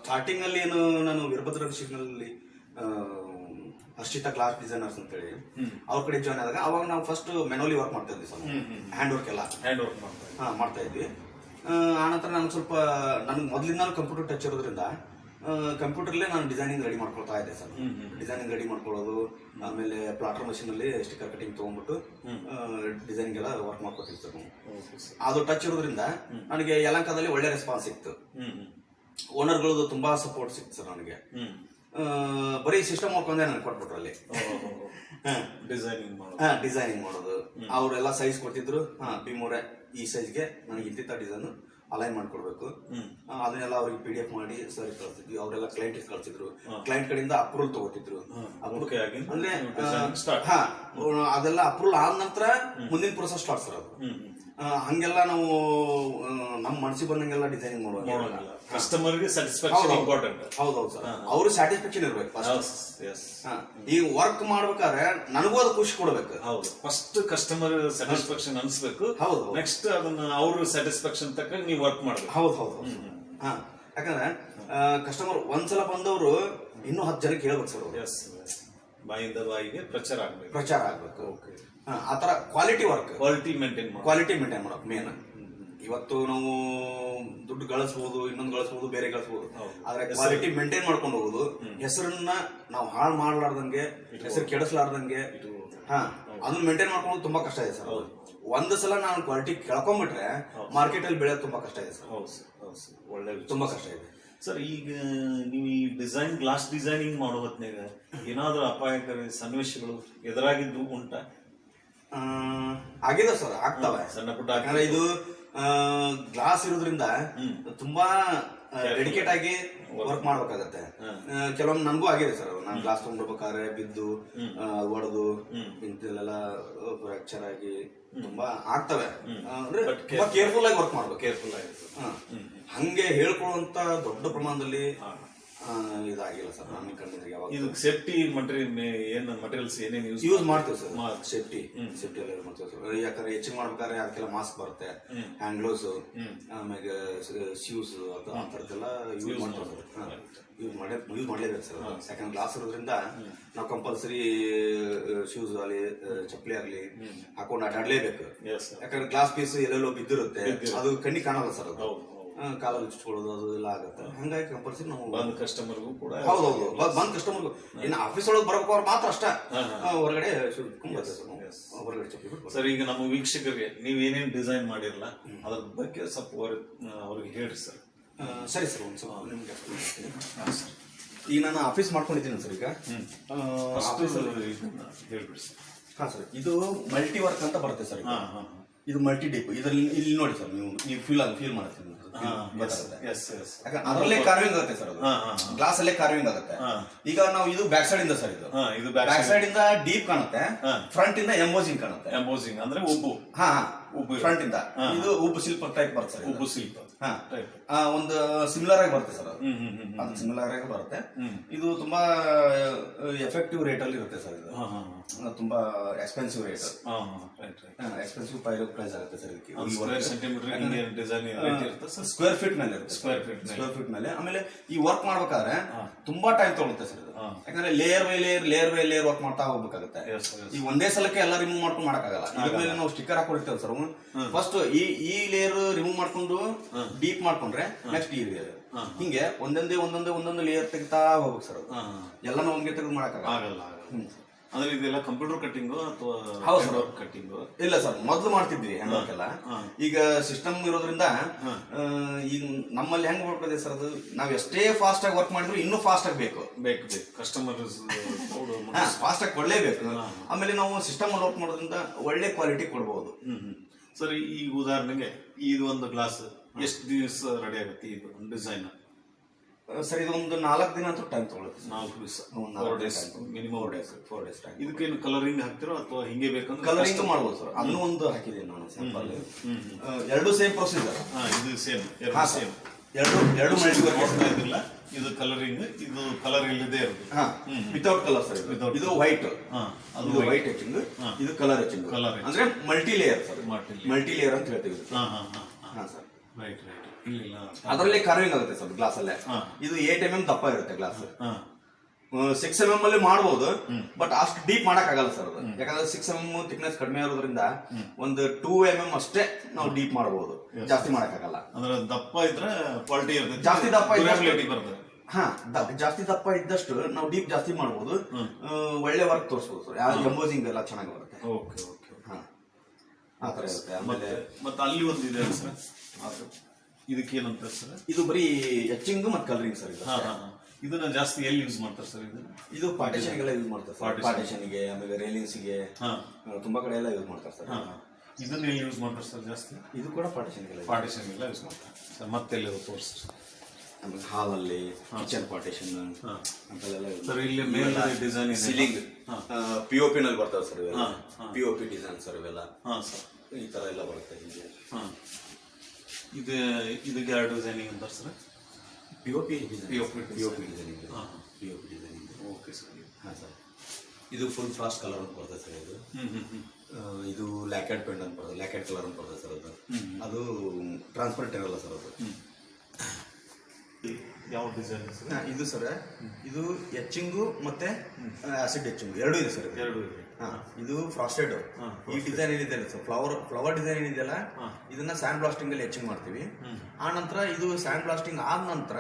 ಸ್ಟಾರ್ಟಿಂಗ್ ಅಲ್ಲಿ ಏನು ನಾನು ವೀರಭದ್ರ ಶಿಗ್ನಲ್ಲಿ ಹರ್ಷಿತಾ ಕ್ಲಾಸ್ ಡಿಸೈನರ್ಸ್ ಅಂತೇಳಿ. ಅವ್ರ ಕಡೆ ಜಾಯ್ನ್ ಆದಾಗ ಅವಾಗ ನಾವು ಫಸ್ಟ್ ಮೆನೋಲಿ ವರ್ಕ್ ಮಾಡ್ತಾ ಇದ್ವಿ ಸರ್. ಹ್ಯಾಂಡ್ ವರ್ಕ್ ಎಲ್ಲ. ಹ್ಯಾಂಡ್ ವರ್ಕ್ ಹಾ ಮಾಡ್ತಾ ಇದ್ವಿ. ಆ, ಆನಂತರ ನಾನು ಸ್ವಲ್ಪ ನನಗೆ ಮೊದಲಿಂದ ಕಂಪ್ಯೂಟರ್ ಟಚ್ ಇರೋದ್ರಿಂದ ಕಂಪ್ಯೂಟರ್ಲೇ ನಾನು ಡಿಸೈನಿಂಗ್ ರೆಡಿ ಮಾಡ್ಕೊಳ್ತಾ ಇದ್ದೆ ಸರ್. ಡಿಸೈನಿಂಗ್ ರೆಡಿ ಮಾಡ್ಕೊಳ್ಳೋದು ಆಮೇಲೆ ಪ್ಲಾಟರ್ ಮಷೀನ್ ಅಲ್ಲಿ ಸ್ಟಿಕರ್ ಕಟಿಂಗ್ ತಗೊಂಡ್ಬಿಟ್ಟು ಡಿಸೈನಿಂಗ್ ಎಲ್ಲ ವರ್ಕ್ ಮಾಡ್ಕೊತೀವಿ ಸರ್. ಅದು ಟಚ್ ಇರೋದ್ರಿಂದ ನನಗೆ ಯಲಂಕದಲ್ಲಿ ಒಳ್ಳೆ ರೆಸ್ಪಾನ್ಸ್ ಸಿಕ್ತು. ಓನರ್ಗಳದ್ದು ತುಂಬಾ ಸಪೋರ್ಟ್ ಸಿಕ್ತು ಸರ್ ನನಗೆ. ಬರೀ ಸಿಸ್ಟಮ್ ಹಾಕೊಂಡೆ ನನಗೆ ಕೊಟ್ಬಿಟ್ರು ಅಲ್ಲಿ. ಡಿಸೈನಿಂಗ್ ಮಾಡೋದು. ಹಾ ಡಿಸೈನಿಂಗ್ ಮಾಡೋದು. ಅವರೆಲ್ಲ ಸೈಜ್ ಕೊಟ್ಟಿದ್ರು. ಹಾ ಮೂರೇ ಈ ಸೈಜ್ಗೆ ನನಗೆ ಇಂತಿಂತ ಡಿಸೈನ್ ಅಲೈನ್ ಮಾಡ್ಕೊಡ್ಬೇಕು. ಅದನ್ನೆಲ್ಲ ಅವ್ರಿಗೆ ಪಿ ಡಿ ಎಫ್ ಮಾಡಿ ಸರ್ ಕಳ್ಸಿದ್ವಿ. ಅವರೆಲ್ಲ ಕ್ಲೈಂಟ್ ಕಳ್ಸಿದ್ರು. ಕ್ಲೈಂಟ್ ಕಡೆಯಿಂದ ಅಪ್ರೂವಲ್ ತಗೋತಿದ್ರು. ಅಂದ್ರೆ ಹಾ ಅದೆಲ್ಲ ಅಪ್ರೂವಲ್ ಆದ ನಂತರ ಮುಂದಿನ ಪ್ರೊಸೆಸ್ ಸ್ಟಾರ್ಟ್ ಸರ್ ಅದು. ಹಂಗೆಲ್ಲ ನಾವು ನಮ್ಮ ಮನಸ್ಸಿಗೆ ಬಂದಂಗೆಲ್ಲ ಡಿಸೈನಿಂಗ್ ಮಾಡುವಾಗ ಕಸ್ಟಮರ್ಗೆ ಸ್ಯಾಟಿಸ್ಫ್ಯಾಕ್ಷನ್ ಇಂಪಾರ್ಟೆಂಟ್ ಹೌದು. ಸರ್. ಅವರು ಸ್ಯಾಟಿಸ್ಫ್ಯಾಕ್ಷನ್ ಇರ್ಬೇಕು ಈಗ ವರ್ಕ್ ಮಾಡ್ಬೇಕಾದ್ರೆ ನನಗೂ ಅದು ಖುಷಿ ಕೊಡ್ಬೇಕು. ಹೌದು. ಫಸ್ಟ್ ಕಸ್ಟಮರ್ ಸ್ಯಾಟಿಸ್ಫ್ಯಾಕ್ಷನ್ ಅನ್ಸ್ಬೇಕು. ಹೌದು ನೆಕ್ಸ್ಟ್ ಅದನ್ನ ಅವ್ರ ಸ್ಯಾಟಿಸ್ಫ್ಯಾಕ್ಷನ್ ತಕ್ಕ ನೀವು ವರ್ಕ್ ಮಾಡ್ಬೇಕು. ಹೌದು ಹೌದು. ಹಾ. ಯಾಕಂದ್ರೆ ಕಸ್ಟಮರ್ ಒಂದ್ಸಲ ಬಂದವರು ಇನ್ನೂ ಹತ್ತು ಜನಕ್ಕೆ ಹೇಳ್ಬೇಕು ಸರ್ ಎಸ್ ಬಾಯಿಂದ ಬಾಯಿಗೆ ಪ್ರಚಾರ ಆಗ್ಬೇಕು. ಪ್ರಚಾರ ಆಗ್ಬೇಕು. ಓಕೆ ಹಾ, ಆ ತರ ಕ್ವಾಲಿಟಿ ವರ್ಕ್ ಕ್ವಾಲಿಟಿ ಮೇಂಟೈನ್ ಮಾಡಿ ಕ್ವಾಲಿಟಿ ಮೇಂಟೈನ್ ಮಾಡೋದು ಮೇನ್ ಇವತ್ತು ನಾವು ದುಡ್ಡು ಗಳಿಸ್ಬೋದು ಇನ್ನೊಂದು ಗಳಿಸ್ಬೋದು ಬೇರೆ ಗಳಿಸ್ಬೋದು. ಆದ್ರೆ ಕ್ವಾಲಿಟಿ ಮೇಂಟೈನ್ ಮಾಡ್ಕೊಂಡು ಹೋಗೋದು ಹೆಸರನ್ನ ನಾವು ಹಾಳು ಮಾಡ್ಲಾರ್ದಂಗೆ ಹೆಸರು ಕೆಡಿಸ್ಲಾರ್ದಂಗೆ ಹಾ ಅದನ್ನ ಮೇಂಟೈನ್ ಮಾಡ್ಕೊಂಡು ತುಂಬಾ ಕಷ್ಟ ಇದೆ ಸರ್. ಒಂದು ಸಲ ನಾನು ಕ್ವಾಲಿಟಿ ಕೇಳ್ಕೊಂಡ್ಬಿಟ್ರೆ ಮಾರ್ಕೆಟ್ ಅಲ್ಲಿ ಬೆಳೆಯೋದು ತುಂಬಾ ಕಷ್ಟ ಇದೆ ಸರ್. ಹೌದು ಸರ್ ಒಳ್ಳೆ. ತುಂಬಾ ಕಷ್ಟ ಇದೆ. ಸರ್ ಈಗ ನೀವು ಈ ಡಿಸೈನ್ ಗ್ಲಾಸ್ ಡಿಸೈನಿಂಗ್ ಮಾಡೋ ಹೊತ್ನ್ಯಾಗ ಏನಾದರೂ ಅಪಾಯಕರ ಸನ್ನಿವೇಶಗಳು ಎದುರಾಗಿದ್ದು ಉಂಟ? ಆಗಿದೆ ಸರ್ ಆಗ್ತವೆ. ಸಣ್ಣ ಪುಟ್ಟ ಯಾಕಂದ್ರೆ ಇದು ಗ್ಲಾಸ್ ಇರೋದ್ರಿಂದ ತುಂಬಾ ಡೆಡಿಕೇಟ್ ಆಗಿ ವರ್ಕ್ ಮಾಡ್ಬೇಕಾಗತ್ತೆ. ಕೆಲವೊಮ್ಮೆ ನನಗೂ ಆಗಿದೆ ಸರ್. ನಾನು ಗ್ಲಾಸ್ ತಗೊಂಡ್ಬೇಕಾದ್ರೆ ಬಿದ್ದು ಒಡೆದು ಇಂಥಲ್ಲೆಲ್ಲ ಫ್ರಾಕ್ಚರ್ ಆಗಿ ತುಂಬಾ ಆಗ್ತವೆ. ಅಂದ್ರೆ ತುಂಬಾ ಕೇರ್ಫುಲ್ ಆಗಿ ವರ್ಕ್ ಮಾಡ್ಬೇಕು. ಕೇರ್ಫುಲ್ ಆಗಿ. ಹಂಗೆ ಹೇಳ್ಕೊಳ್ಳುವಂತ ದೊಡ್ಡ ಪ್ರಮಾಣದಲ್ಲಿ ಇದಾಗಿಲ್ಲ ಸರ್. ನನ್ನ ಕಣ್ಣಿದ್ರೆ ಯಾವಾಗ ಇದಕ್ಕೆ ಸೇಫ್ಟಿ ಮಟೀರಿಯಲ್ ಏನು ಮಟೀರಿಯಲ್ಸ್ ಏನೇನು ಯೂಸ್ ಯೂಸ್ ಮಾಡ್ತೀವಿ? ಸರ್. ಮಾ- ಸೇಫ್ಟಿ ಸೇಫ್ಟಿ ಎಲ್ಲ ಮಾಡ್ತೀವಿ ಸರ್. ಯಾಕಂದ್ರೆ ಹೆಚ್ಚಿಗೆ ಮಾಡ್ಬೇಕಾದ್ರೆ ಅದಕ್ಕೆಲ್ಲ ಮಾಸ್ಕ್ ಬರುತ್ತೆ. ಹ್ಯಾಂಡ್ ಗ್ಲೌಸ್ ಆಮೇಲೆ ಶೂಸ್ ಅಥವಾ ಆ ಥರದ್ದೆಲ್ಲ ಯೂಸ್ ಮಾಡ್ತೀವಿ ಸರ್. ಯೂಸ್ ಮಾಡೇ ಯೂಸ್ ಮಾಡಲೇಬೇಕು ಸರ್. ಯಾಕಂದ್ರೆ ಗ್ಲಾಸ್ ಇರೋದ್ರಿಂದ ನಾವು ಕಂಪಲ್ಸರಿ ಶೂಸ್ ಆಗಲಿ ಚಪ್ಪಲಿ ಆಗಲಿ ಹಾಕೊಂಡು ಆಟ ಎಸ್ ಯಾಕಂದ್ರೆ ಗ್ಲಾಸ್ ಪೀಸ್ ಎಲ್ಲೆಲ್ಲೋ ಬಿದ್ದಿರುತ್ತೆ. ಅದು ಕಣ್ಣಿಗೆ ಕಾಣಲ್ಲ ಸರ್ ಅದು. ಹೌದು ಆ, ಕಾಲಲ್ಲಿ ಚುಚ್ಕೊಳ್ಳೋದು ಅದು ಎಲ್ಲ ಆಗುತ್ತೆ. ಹಂಗಾಗಿ ಕಂಪಲ್ಸರಿ ನಾವು ಬಂದ್ ಕಸ್ಟಮರ್ಗೂ ಕೂಡ ಹೌದೌದು ಬಂದ್ ಕಸ್ಟಮರ್ಗೂ ಇನ್ನು ಆಫೀಸ್ ಒಳಗೆ ಬರಬೇಕು ಅವ್ರು ಮಾತ್ರ ಅಷ್ಟ. ಹೊರಗಡೆ ಸರ್ ಹೊರಗಡೆ ಚಪ್ಪಲಿ ಸರ್ ಈಗ ನಮ್ಮ ವೀಕ್ಷಕರಿಗೆ ನೀವು ಏನೇನು ಡಿಸೈನ್ ಮಾಡಿರಲ್ಲ ಅದ್ರ ಬಗ್ಗೆ ಸ್ವಲ್ಪ ಅವ್ರ- ಅವ್ರಿಗೆ ಹೇಳ್ರಿ ಸರ್. ಸರಿ ಸರ್ ಒಂದು ಸಲ ನಿಮ್ಗೆ ಈಗ ನಾನು ಆಫೀಸ್ ಮಾಡ್ಕೊಂಡಿದ್ದೀನಿ ಸರ್ ಈಗ. ಹೇಳ್ಬಿಡಿ ಸರ್. ಹಾಂ ಸರ್. ಇದು ಮಲ್ಟಿ ವರ್ಕ್ ಅಂತ ಬರುತ್ತೆ ಸರ್ ಇದು. ಹಾ ಹಾ ಇದು ಮಲ್ಟಿ ಡೀಪ್ ಇದರಲ್ಲಿ ಇಲ್ಲಿ ನೋಡಿ ಸರ್ ನೀವು ನೀವು ಫೀಲ್ ಫೀಲ್ ಮಾಡ್ತೀವಿ ಹಾ ಎಸ್ ಎಸ್ ಯಾಕಂದ್ರೆ ಅದರಲ್ಲೇ ಕಾರ್ವಿಂಗ್ ಆಗುತ್ತೆ ಸರ್ ಅದು. ಹಾ ಗ್ಲಾಸ್ ಅಲ್ಲೇ ಕಾರ್ವಿಂಗ್ ಆಗುತ್ತೆ. ಈಗ ನಾವು ಇದು ಬ್ಯಾಕ್ ಸೈಡ್ ಇಂದ ಸರ್ ಇದು. ಇದು ಬ್ಯಾಕ್ ಸೈಡ್ ಇಂದ ಡೀಪ್ ಕಾಣುತ್ತೆ. ಫ್ರಂಟ್ ಇಂದ ಎಂಬೋಸಿಂಗ್ ಕಾಣುತ್ತೆ. ಎಂಬೋಸಿಂಗ್ ಅಂದ್ರೆ ಉಬ್ಬು. ಹಾ ಹಾ. ಉಬ್ಬು. ಫ್ರಂಟ್ ಇಂದ. ಇದು ಉಬ್ಬು ಶಿಲ್ಪ ಟೈಪ್ ಬರುತ್ತೆ ಸರ್ ಉಬ್ಬು ಶಿಲ್ಪ ಹಾ. ಟೈಪ್ ಆ, ಒಂದು ಸಿಮಿಲರ್ ಆಗಿ ಬರುತ್ತೆ ಸರ್ ಅದು. ಸಿಮಿಲರ್ ಆಗಿ ಬರುತ್ತೆ. ಇದು ತುಂಬಾ ಎಫೆಕ್ಟಿವ್ ರೇಟ್ ಅಲ್ಲಿ ಇರುತ್ತೆ ಸರ್ ಇದು. ತುಂಬಾ ಎಕ್ಸ್ಪೆನ್ಸಿವ್ ರೇಟ್ ಎಕ್ಸ್ಪೆನ್ಸಿವ್ ಪ್ರೈಸ್ ಆಗುತ್ತೆ ಸರ್ ಇದಕ್ಕೆ. ಒಂದು ಸ್ಕ್ವೇರ್ ಸೆಂಟಿಮೀಟರ್ ಹಿಂಗೆ ಡಿಸೈನ್ ರೇಟ್ ಇರುತ್ತೆ ಸರ್. ಸ್ಕ್ವೇರ್ ಫೀಟ್ ಮೇಲೆ ಸ್ಕ್ವೇರ್ ಫೀಟ್ ಸ್ಕ್ವೇರ್ ಫೀಟ್ ಮೇಲೆ. ಆಮೇಲೆ ಈ ವರ್ಕ್ ಮಾಡ್ಬೇಕಾದ್ರೆ ತುಂಬಾ ಟೈಮ್ ತಗೊಳುತ್ತೆ ಸರ್ ಯಾಕಂದ್ರೆ layer by layer layer by layer work ಮಾಡ್ತಾ ಹೋಗ್ಬೇಕಾಗುತ್ತೆ. ಈ ಒಂದೇ ಸಲಕ್ಕೆ ಎಲ್ಲ ರಿಮೂವ್ ಮಾಡ್ಕೊಂಡು ಮಾಡಕ್ಕಾಗಲ್ಲ. ಇದ್ರ ಮೇಲೆ ನಾವು ಸ್ಟಿಕ್ಕರ್ ಹಾಕೊಂಡಿರ್ತೇವೆ ಸರ್. ಫಸ್ಟ್ ಈ ಈ ಲೇಯರ್ ರಿಮೂವ್ ಮಾಡ್ಕೊಂಡು ಡೀಪ್ ಮಾಡ್ಕೊಂಡ್ರೆ ನೆಕ್ಸ್ಟ್ ಈ ಲೇಯರ್ ಹಿಂಗೆ ಒಂದೊಂದೇ ಒಂದೊಂದೇ ಒಂದೊಂದು ಲೇಯರ್ ತೆಗಿತಾ ಹೋಗ್ಬೇಕು ಸರ್ ಎಲ್ಲಾನು ಒಮ್ಗೆ ತೆಗೆದು ಮಾಡಕ್ಕಾಗಲ್ಲ. ಅಂದ್ರೆ ಇದೆಲ್ಲ ಕಂಪ್ಯೂಟರ್ ಕಟ್ಟಿಂಗು ಅಥವಾ ಹೌದು ಸರ್. ಕಟ್ಟಿಂಗು ಇಲ್ಲ ಸರ್ ಮೊದಲು ಮಾಡ್ತಿದ್ವಿ ಹ್ಯಾಂಡ್ ವರ್ಕ್ ಎಲ್ಲ. ಈಗ ಸಿಸ್ಟಮ್ ಇರೋದ್ರಿಂದ ಆ, ಈಗ ನಮ್ಮಲ್ಲಿ ಹೆಂಗ್ ಮಾಡ್ಕೊಂಡಿದೆ ಸರ್ ಅದು? ನಾವ್ ಎಷ್ಟೇ ಫಾಸ್ಟ್ ಆಗಿ ವರ್ಕ್ ಮಾಡಿದ್ರು ಇನ್ನೂ ಫಾಸ್ಟ್ ಆಗಿ ಬೇಕು. ಬೇಕು ಬೇಕು. ಕಸ್ಟಮರ್ ಫಾಸ್ಟ್ ಆಗಿ ಕೊಡ್ಲೇಬೇಕು. ಆಮೇಲೆ ನಾವು ಸಿಸ್ಟಮ್ ಅಲ್ಲಿ ವರ್ಕ್ ಮಾಡೋದ್ರಿಂದ ಒಳ್ಳೆ ಕ್ವಾಲಿಟಿ ಕೊಡ್ಬೋದು. ಸರಿ ಈಗ ಉದಾಹರಣೆಗೆ ಇದು ಒಂದು ಗ್ಲಾಸ್ ಎಷ್ಟು ದಿವಸ ರೆಡಿ ಆಗುತ್ತೆ? ಇದು ಡಿಸೈನ್ ಸರ್ ಇದು ಒಂದು ನಾಲ್ಕು ದಿನ ಅಂತ ಟೈಮ್ ತಗೊಳುತ್ತೆ. ನಾಲ್ಕು ದಿವಸ. Four days minimum days four days time ಇದಕ್ಕೇನು ಕಲರಿಂಗ್ ಹಾಕ್ತಿರೋ ಅಥವಾ ಹಿಂಗೆ ಬೇಕಂದ್ರೆ ಕಲರಿಂಗ್ ಮಾಡ್ಬೋದು ಸರ್. ಅದನ್ನು ಒಂದು ಹಾಕಿದ್ದೀನಿ ನಾನು ಸ್ಯಾಂಪಲ್ ಎರಡು ಸೇಮ್ ಪ್ರೊಸೀಜರ್ ಹಾ ಇದು ಸೇಮ್ ಹಾ ಎರಡು ಸೇಮ್ ಎರಡು ಎರಡು ಮಲ್ಟಿ ಕೊಡ್ತಾ ಇದ್ದಿಲ್ಲ. ಇದು ಕಲರಿಂಗ್ ಇದು ಕಲರ್ ಇಲ್ಲದೆ ಇರೋದು. ಹಾ ವಿತೌಟ್ ಕಲರ್ ಸರ್ ಇದು. ವೈಟ್ ಹಾ ಅದು ವೈಟ್ ಹೆಚ್ಚಿಂಗ್ ಇದು ಕಲರ್ ಹೆಚ್ಚಿಂಗ್ ಕಲರ್. ಅಂದ್ರೆ multi layer sir. Multi layer ಅಂತ ಹೇಳ್ತೀವಿ. ಹಾ ಹಾ ಹಾ ಹಾ. ಸರ್. ರೈಟ್ ರೈಟ್ ಅದರಲ್ಲಿ ಕರ್ವಿಂಗ್ ಆಗುತ್ತೆ ಸರ್ ಗ್ಲಾಸ್ ಅಲ್ಲೇ ಇದು ಏಟ್ ಎಂ ಎಂ ದಪ್ಪ ಇರುತ್ತೆ ಗ್ಲಾಸ್. ಸಿಕ್ಸ್ ಎಂ ಎಂ ಅಲ್ಲಿ ಮಾಡಬಹುದು ಬಟ್ ಅಷ್ಟು ಡೀಪ್ ಮಾಡಕ್ ಆಗಲ್ಲ ಸರ್ ಅದು ಯಾಕಂದ್ರೆ ಸಿಕ್ಸ್ ಎಂ ಎಂ ಥಿಕ್ನೆಸ್ ಕಡಿಮೆ ಇರೋದ್ರಿಂದ ಒಂದು ಟೂ ಎಂ ಎಂ ಅಷ್ಟೇ ನಾವು ಡೀಪ್ ಮಾಡಬಹುದು ಜಾಸ್ತಿ ಮಾಡಕ್ ಆಗಲ್ಲ ಅಂದ್ರೆ ದಪ್ಪ ಇದ್ರೆ ಕ್ವಾಲಿಟಿ ಇರುತ್ತೆ. ಜಾಸ್ತಿ ದಪ್ಪ ಇದ್ರೆ- ಹಾ ಜಾಸ್ತಿ ದಪ್ಪ ಇದ್ದಷ್ಟು ನಾವು ಡೀಪ್ ಜಾಸ್ತಿ ಮಾಡಬಹುದು ಒಳ್ಳೆ ವರ್ಕ್ ತೋರಿಸಬಹುದು ಸರ್ ಯಾವ ಎಂಬೋಸಿಂಗ್ ಎಲ್ಲ ಚೆನ್ನಾಗಿ ಬರುತ್ತೆ. ಓಕೆ ಓಕೆ ಹಾ ಆ ಥರ ಇರುತ್ತೆ. ಆಮೇಲೆ ಮತ್ತೆ ಮತ್ತೆ ಅಲ್ಲಿ ಒಂದು ಇದೆ ಸರ್ ಇದಕ್ಕೆ ಏನಂತ ಸರ್? ಇದು ಬರೀ ಎಚ್ಚಿಂಗ್ ಮತ್ತು ಕಲರಿಂಗ್ ಸರ್ ಇದು ಹಾ ಹಾ ಹಾ. ಇದನ್ನ ಜಾಸ್ತಿ ಎಲ್ಲಿ ಯೂಸ್ ಮಾಡ್ತಾರೆ ಸರ್ ಇದನ್ನ? ಇದು ಪಾರ್ಟಿಷನ್ ಗೆಲ್ಲ ಯೂಸ್ ಮಾಡ್ತಾರೆ ಸರ್. Partition. ಆಮೇಲೆ ರೇಲಿಂಗ್ಸ್ಗೆ ಹಾ. ತುಂಬಾ ಕಡೆ ಎಲ್ಲ ಯೂಸ್ ಮಾಡ್ತಾರೆ ಸರ್. ಹಾ ಹಾ. ಇದನ್ನ ಎಲ್ಲಿ ಯೂಸ್ ಮಾಡ್ತಾರೆ ಸರ್ ಜಾಸ್ತಿ? ಇದು ಕೂಡ ಪಾರ್ಟಿಷನ್ ಗೆಲ್ಲ ಪಾರ್ಟಿಷನ್ ಎಲ್ಲ ಯೂಸ್ ಮಾಡ್ತಾರೆ. ಸರ್ ಮತ್ತೆ ಮತ್ತೆಲ್ಲಿ ತೋರಿಸಿ ಆಮೇಲೆ ಹಾಲ್ ಅಲ್ಲಿ ಕಿಚನ್ ಪಾರ್ಟಿಷನ್ ಹಾ. ಅಂತೆಲ್ಲ ಸರ್ ಇಲ್ಲಿ ಮೇಲ್ಗಡೆ ಡಿಸೈನ್ ಇದೆ. ಸೀಲಿಂಗ್ ಪಿ ಒ ಪಿ ನಲ್ಲಿ ಬರ್ತವೆ ಸರ್ ಇವೆಲ್ಲ. ಹಾ, ಹಾ. P O P design sir ಇವೆಲ್ಲ. ಹಾ ಸರ್. ಈ ತರ ಎಲ್ಲ ಬರುತ್ತೆ ಹೀಗೆ. ಹಾ. ಇದು ಇದಕ್ಕೆ ಎರಡು ಡಿಸೈನಿಂಗ್ ಅಂತಾರೆ sir? P O P POP P O P designing ಹಾಂ. P O P designing okay sir ಹಾಂ ಸರ್ ಇದು ಫುಲ್ ಫಾಸ್ಟ್ ಕಲರ್ ಅಂತ ಬರ್ತದೆ ಸರ್ ಇದು. ಇದು ಲ್ಯಾಕೆಟ್ ಪೇಂಟ್ ಅಂತ ಬರ್ತದೆ. ಲ್ಯಾಕೆಟ್ ಕಲರ್ ಅಂತ ಬರ್ತದೆ ಸರ್ ಅದು. ಅದು ಟ್ರಾನ್ಸ್ಪರೆಂಟ್ ಇರಲ್ಲ ಸರ್ ಅದು. ಯಾವ ಡಿಸೈನ್ ಸರ್? ಹಾ, ಇದು ಸರ್ ಇದು ಎಚ್ಚಿಂಗು ಮತ್ತೆ ಆಸಿಡ್ ಎಚ್ಚಿಂಗು ಎರಡೂ ಇದೆ ಸರ್. ಎರಡು ಇದೆ. ಇದು ಫ್ರಾಸ್ಟೆಡ್ ಈ ಡಿಸೈನ್ ಏನಿದೆ ಸರ್ ಫ್ಲವರ್ ಫ್ಲವರ್ ಡಿಸೈನ್ ಏನಿದೆಯಲ್ಲ ಅಲ್ಲ ಇದನ್ನ ಸ್ಯಾಂಡ್ ಬ್ಲಾಸ್ಟಿಂಗ್ ಅಲ್ಲಿ ಹೆಚ್ಚಿಂಗ್ ಮಾಡ್ತೀವಿ. ಆ ನಂತರ ಇದು ಸ್ಯಾಂಡ್ ಬ್ಲಾಸ್ಟಿಂಗ್ ಆದ ನಂತರ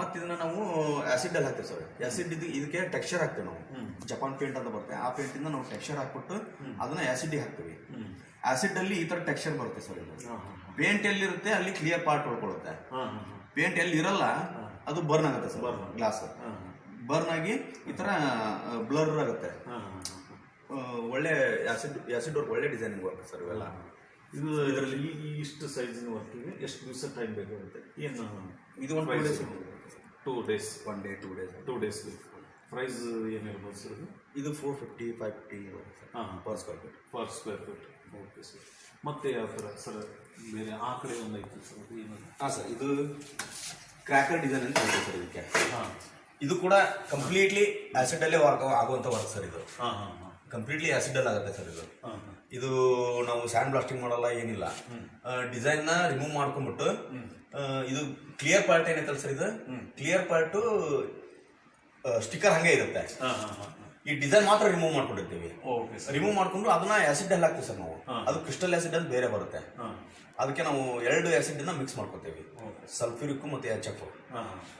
ಮತ್ತೆ ಇದನ್ನ ನಾವು ಆಸಿಡ್ ಅಲ್ಲಿ ಹಾಕ್ತೀವಿ ಸರ್ ಆಸಿಡ್ ಇದು ಇದಕ್ಕೆ ಟೆಕ್ಸ್ಚರ್ ಹಾಕ್ತೀವಿ ನಾವು. ಜಪಾನ್ ಪೇಂಟ್ ಅಂತ ಬರುತ್ತೆ ಆ ಪೇಂಟ್ ಇಂದ ನಾವು ಟೆಕ್ಸ್ಚರ್ ಹಾಕ್ಬಿಟ್ಟು ಅದನ್ನ ಆಸಿಡ್ ಹಾಕ್ತೀವಿ. ಆಸಿಡ್ ಅಲ್ಲಿ ಈ ತರ ಟೆಕ್ಸ್ಚರ್ ಬರುತ್ತೆ ಸರ್ ಇದು ಪೇಂಟ್ ಎಲ್ಲಿರುತ್ತೆ ಅಲ್ಲಿ ಕ್ಲಿಯರ್ ಪಾರ್ಟ್ ಹೊಡ್ಕೊಳುತ್ತೆ ಪೇಂಟ್ ಎಲ್ಲಿ ಇರಲ್ಲ ಅದು ಬರ್ನ್ ಆಗುತ್ತೆ ಸರ್. ಗ್ಲಾಸ್ ಬರ್ನ್ ಆಗಿ ಈ ತರ ಬ್ಲರ್ ಆಗುತ್ತೆ. ಒಳ್ಳೆ ಆಸಿಡ್ ಆಸಿಡ್ ವರ್ಕ್ ಒಳ್ಳೆ ಡಿಸೈನಿಂಗ್ ವರ್ಕ್ ಸರ್ ಇವೆಲ್ಲ. ಇದು ಇದರಲ್ಲಿ ಇಷ್ಟು ಸೈಜಿನ ವರ್ಕಿಗೆ ಎಷ್ಟು ದಿವಸ ಟೈಮ್ ಬೇಕಾಗುತ್ತೆ ಏನು ಇದು ಒಂದು days two days one day two days two days price ಏನಿರ್ಬೋದು ಸರ್ ಇದು? ಇದು ಫೋರ್ ಫಿಫ್ಟಿ ಫೈವ್ ಫಿಫ್ಟಿ ಹಾಂ per square feet per square feet okay sir ಮತ್ತೆ ಯಾವ ಥರ ಸರ್ ಬೇರೆ ಆ ಕಡೆ ಒಂದು ಐತಿ ಸರ್ ಏನು ಹಾಂ ಸರ್ ಇದು ಕ್ರ್ಯಾಕರ್ ಡಿಸೈನ್ ಅಂತ ಹೇಳ್ತೀವಿ ಸರ್ ಇದಕ್ಕೆ. ಹಾ. ಇದು ಕೂಡ ಕಂಪ್ಲೀಟ್ಲಿ ಆಸಿಡ್ ಅಲ್ಲೇ ವರ್ಕ್ ಆಗುವಂತ ವರ್ಕ್ ಸರ್ ಇದು. ಕಂಪ್ಲೀಟ್ಲಿ ಆಸಿಡ್ ಅಲ್ಲಿ ಆಗುತ್ತೆ ಸರ್ ಇದು. ಇದು ನಾವು ಸ್ಯಾಂಡ್ ಬ್ಲಾಸ್ಟಿಂಗ್ ಮಾಡಲ್ಲ ಏನಿಲ್ಲ. ಡಿಸೈನ್ನ ರಿಮೂವ್ ಮಾಡ್ಕೊಂಡ್ಬಿಟ್ಟು ಇದು ಕ್ಲಿಯರ್ ಪಾರ್ಟ್ ಏನೈತಲ್ಲ ಸರ್ ಇದು? ಕ್ಲಿಯರ್ ಪಾರ್ಟ್ ಸ್ಟಿಕ್ಕರ್ ಹಂಗೆ ಇರುತ್ತೆ. ಈ ಡಿಸೈನ್ ಮಾತ್ರ ರಿಮೂವ್ ಮಾಡ್ಕೊಂಡಿರ್ತೀವಿ. ರಿಮೂವ್ ಮಾಡ್ಕೊಂಡು ಅದನ್ನ ಆಸಿಡ್ ಅಲ್ಲಿ ಹಾಕ್ತೀವಿ ಸರ್ ನಾವು. ಅದು ಕ್ರಿಸ್ಟಲ್ ಆಸಿಡ್ ಅಲ್ಲಿ ಬೇರೆ ಬರುತ್ತೆ. ಅದಕ್ಕೆ ನಾವು ಎರಡು ಆಸಿಡ್ನ ಮಿಕ್ಸ್ ಮಾಡ್ಕೊತೀವಿ. ಸಲ್ಫ್ಯೂರಿಕ್ ಮತ್ತೆ ಎಚ್ ಎಫ್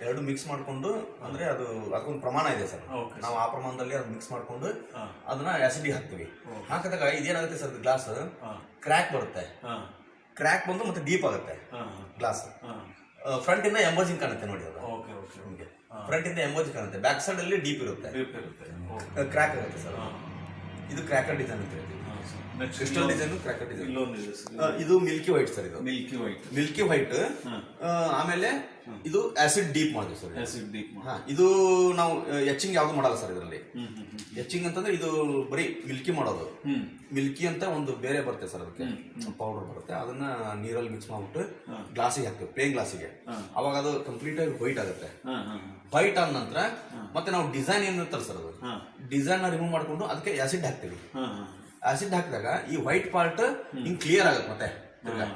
ಎರಡು ಮಿಕ್ಸ್ ಮಾಡಿಕೊಂಡು ಅಂದ್ರೆ ಅದು ಅದಕ್ಕೊಂದು ಪ್ರಮಾಣ ಇದೆ ಸರ್. ನಾವು ಆ ಪ್ರಮಾಣದಲ್ಲಿ ಅದು ಮಿಕ್ಸ್ ಮಾಡಿಕೊಂಡು. ಅದನ್ನ ಆಸಿಡ್ ಹಾಕ್ತೀವಿ. ಹಾಕಿದಾಗ ಇದೇನಾಗುತ್ತೆ ಸರ್ ಗ್ಲಾಸ್ ಕ್ರ್ಯಾಕ್ ಬರುತ್ತೆ. ಕ್ರ್ಯಾಕ್ ಬಂದು ಮತ್ತೆ ಡೀಪ್ ಆಗುತ್ತೆ. ಗ್ಲಾಸ್ ಫ್ರಂಟ್ ಇಂದ ಎಂಬೋಜಿಂಗ್ ಕಾಣುತ್ತೆ ನೋಡಿ ಅದು. ಓಕೆ ಓಕೆ ನಿಮಗೆ. ಫ್ರಂಟ್ ಇಂದ ಎಂಬೋಜ್ ಕಾಣುತ್ತೆ. ಬ್ಯಾಕ್ ಸೈಡ್ ಅಲ್ಲಿ ಡೀಪ್ ಇರುತ್ತೆ. ಕ್ರ್ಯಾಕ್ ಆಗುತ್ತೆ ಸರ್. ಇದು ಕ್ರ್ಯಾಕರ್ ಡಿಸೈನ್ ಅಂತ ಹೇಳ್ತೀವಿ. Crystal design cracker design sir ಇದು ಮಿಲ್ಕಿ ವೈಟ್ ಸರ್ ಇದು. ಮಿಲ್ಕಿ ವೈಟ್ ಮಿಲ್ಕಿ ವೈಟ್ ಆಮೇಲೆ ಇದು ಆಸಿಡ್ ಡೀಪ್ ಮಾಡಿದ್ವಿ ಸರ್ ಆಸಿಡ್ ಡೀಪ್ ಇದು ನಾವು ಎಚ್ಚಿಂಗ್ ಯಾವ್ದು ಮಾಡಲ್ಲ ಸರ್ ಇದರಲ್ಲಿ. ಎಚ್ಚಿಂಗ್ ಅಂತಂದ್ರೆ ಇದು ಬರೀ ಮಿಲ್ಕಿ ಮಾಡೋದು. ಮಿಲ್ಕಿ ಅಂತ ಒಂದು ಬೇರೆ ಬರುತ್ತೆ ಸರ್ ಅದಕ್ಕೆ. ಪೌಡರ್ ಬರುತ್ತೆ. ಅದನ್ನ ನೀರಲ್ಲಿ ಮಿಕ್ಸ್ ಮಾಡ್ಬಿಟ್ಟು ಗ್ಲಾಸಿಗೆ ಹಾಕ್ತೀವಿ ಪ್ಲೇನ್ ಗ್ಲಾಸಿಗೆ ಅವಾಗ ಅದು ಕಂಪ್ಲೀಟ್ ಆಗಿ ವೈಟ್ ಆಗುತ್ತೆ. ವೈಟ್ ಆದ ನಂತರ ಮತ್ತೆ ನಾವು ಡಿಸೈನ್ ಏನಿರ್ತಾರೆ ಸರ್ ಅದು. ಡಿಸೈನ್ ರಿಮೂವ್ ಮಾಡ್ಕೊಂಡು ಅದಕ್ಕೆ ಆಸಿಡ್ ಹಾಕ್ತೀವಿ. ಆಸಿಡ್ ಹಾಕಿದಾಗ ಈ ವೈಟ್ ಪಾರ್ಟ್ ಹಿಂಗ್ ಕ್ಲಿಯರ್ ಆಗುತ್ತೆ ಮತ್ತೆ ತಿರ್ಗಾ.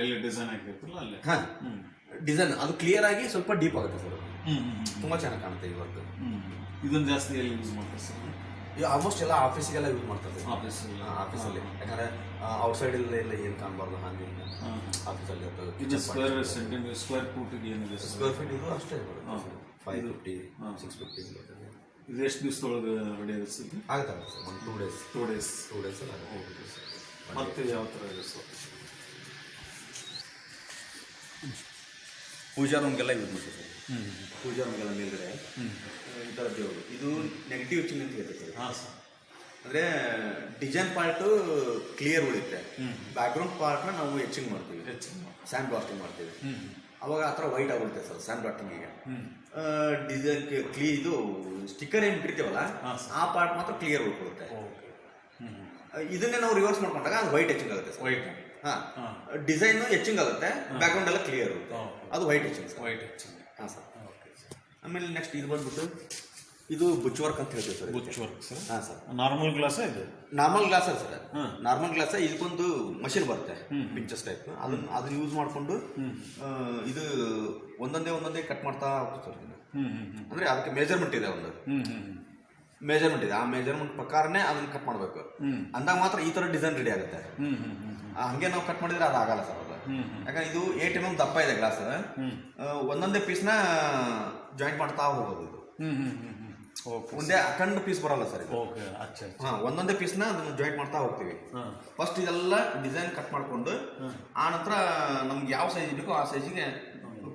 ಎಲ್ಲಿ ಡಿಸೈನ್ ಹಾಕಿರ್ತಿಲ್ಲ ಅಲ್ಲೇ? ಹಾ. ಡಿಸೈನ್ ಅದು ಕ್ಲಿಯರ್ ಆಗಿ ಸ್ವಲ್ಪ ಡೀಪ್ ಆಗುತ್ತೆ ಸರ್ ಹ್ಮ್ ಹ್ಮ್ ತುಂಬಾ ಚೆನ್ನಾಗಿ ಕಾಣುತ್ತೆ ಈ ವರ್ಕ್ ಹ್ಮ್ ಇದನ್ನ ಜಾಸ್ತಿ ಎಲ್ಲಿ ಯೂಸ್ ಮಾಡ್ತಾರೆ ಸರ್? ಆಲ್ಮೋಸ್ಟ್ ಎಲ್ಲ ಆಫೀಸಿಗೆಲ್ಲ ಯೂಸ್ ಮಾಡ್ತಾರೆ. ಆಫೀಸ್ ಆಫೀಸಲ್ಲಿ ಯಾಕಂದ್ರೆ ಔಟ್ಸೈಡ್ ಇಲ್ಲ ಇಲ್ಲ ಏನು ಕಾಣಬಾರ್ದು ಹಾಗೆ ಆಫೀಸಲ್ಲಿ ಇದು ಸ್ಕ್ವೇರ್ ಸೆಂಟಿಮೀಟರ್ ಸ್ಕ್ವೇರ್ ಫೂಟಿಗೆ ಏನಿದೆ ಸರ್? ಸ್ಕ್ವೇರ್ ಫೀಟ್ ಇದು ಅಷ್ಟೇ ಫೈವ್ ಫಿಫ್ಟಿ ಸಿಕ್ಸ್ ಫಿಫ್ಟಿ ಇದು ಎಷ್ಟು ದಿವಸದೊಳಗೆ ರೆಡಿ ಆಗುತ್ತೆ ಸರ್? ಆಗುತ್ತೆ ಸರ್. ಒಂದು two days two days two days ಮತ್ತೆ ಯಾವ ಥರ ಇದೆ ಸರ್? ಪೂಜಾ ರೂಮ್ಗೆಲ್ಲ ಯೂಸ್ ಮಾಡ್ತೀವಿ ಸರ್. ಪೂಜಾ ರೂಮ್ಗೆಲ್ಲ ಮೇಲ್ಗಡೆ. ಈ ಥರ ದೇವರು. ಇದು ನೆಗೆಟಿವ್ ಚಿಹ್ನೆ ಅಂತ ಹೇಳ್ತೀವಿ ಸರ್. ಹಾಂ ಸರ್. ಅಂದರೆ ಡಿಸೈನ್ ಪಾರ್ಟು ಕ್ಲಿಯರ್ ಉಳಿಯುತ್ತೆ. ಬ್ಯಾಕ್ಗ್ರೌಂಡ್ ಪಾರ್ಟ್ನ ನಾವು ಹೆಚ್ಚಿಂಗ್ ಮಾಡ್ತೀವಿ. ಸ್ಯಾಂಡ್ ಬ್ಲಾಸ್ಟಿಂಗ್ ಮಾಡ್ತೀವಿ. ಅವಾಗ ಆ ಥರ ವೈಟ್ ಆಗುತ್ತೆ ಸರ್ ಸ್ಯಾಂಡ್ ಬ್ಲಾಸ್ಟಿಂಗಿಗೆ ಡಿಸೈನ್ ಕ್ಲೀ ಇದು ಸ್ಟಿಕ್ಕರ್ ಏನು ಬಿಡ್ತೀವಲ್ಲ ಆ ಪಾರ್ಟ್ ಮಾತ್ರ ಕ್ಲಿಯರ್ ಹ್ಞೂ ಇದನ್ನೇ ನಾವು ರಿವರ್ಸ್ ಮಾಡ್ಕೊಂಡಾಗ ಅದು ವೈಟ್ ಹೆಚ್ಚಿಂಗ್ ಆಗುತ್ತೆ ಸರ್ ವೈಟ್ ಹಾಂ. ಡಿಸೈನ್ ಹೆಚ್ಚಿಂಗ್ ಆಗುತ್ತೆ ಬ್ಯಾಕ್ಗ್ರೌಂಡ್ ಎಲ್ಲ ಕ್ಲಿಯರ್ ಇರುತ್ತೆ ಅದು white etching sir white etching ಹಾಂ ಸರ್ ಓಕೆ ಆಮೇಲೆ ನೆಕ್ಸ್ಟ್ ಇದು ಬಂದ್ಬಿಟ್ಟು ಇದು ಬುಚ್ ವರ್ಕ್ ಅಂತ ಹೇಳ್ತೀವಿ ಸರ್ ಬುಚ್ ವರ್ಕ್ ಸರ್ ಹಾಂ ಸರ್. ನಾರ್ಮಲ್ ಗ್ಲಾಸ್ ಇದು? Normal glass sir. Normal glass ಇದಕ್ಕೊಂದು ಮಷಿನ್ ಬರುತ್ತೆ ಪಿಂಚಸ್ ಟೈಪ್ ಅದನ್ನ ಅದನ್ನ ಯೂಸ್ ಮಾಡಿಕೊಂಡು ಇದು ಒಂದೊಂದೇ ಒಂದೊಂದೇ ಕಟ್ ಮಾಡ್ತಾ ಹೋಗ್ತದೆ. ಹ್ಞೂ ಹ್ಞೂ ಅಂದ್ರೆ ಅದಕ್ಕೆ ಮೇಜರ್ಮೆಂಟ್ ಇದೆ ಒಂದು. ಮೇಜರ್ಮೆಂಟ್ ಇದೆ. ಆ ಮೇಜರ್ಮೆಂಟ್ ಪ್ರಕಾರನೇ ಅದನ್ನ ಕಟ್ ಮಾಡಬೇಕು. ಅಂದಾಗ ಮಾತ್ರ ಈ ತರ ಡಿಸೈನ್ ರೆಡಿ ಆಗುತ್ತೆ. ಹಂಗೆ ನಾವು ಕಟ್ ಮಾಡಿದ್ರೆ ಅದು ಆಗಲ್ಲ ಸರ್ ಅದು. ಯಾಕಂದ್ರೆ ಇದು ಏಟ್ ಎಂ ಎಂ ದಪ್ಪ ಇದೆ ಗ್ಲಾಸ್ ಒಂದೊಂದೇ ಪೀಸ್ನ ಜಾಯಿಂಟ್ ಮಾಡ್ತಾ ಹೋಗೋದು ಇದು. ಒಂದೇ ಅಖಂಡ ಪೀಸ್ ಬರಲ್ಲ ಸರ್ ಇದು. ಓಕೆ ಅಚ್ಚಾ ಹಾ ಒಂದೊಂದೇ ಪೀಸ್ನ ಅದನ್ನ ಜಾಯಿಂಟ್ ಮಾಡ್ತಾ ಹೋಗ್ತೀವಿ. ಫಸ್ಟ್ ಇದೆಲ್ಲ ಡಿಸೈನ್ ಕಟ್ ಮಾಡ್ಕೊಂಡು ಆ ನಂತರ ನಮ್ಗೆ ಯಾವ ಸೈಜ್ ಬೇಕೋ ಆ ಸೈಜಿಗೆ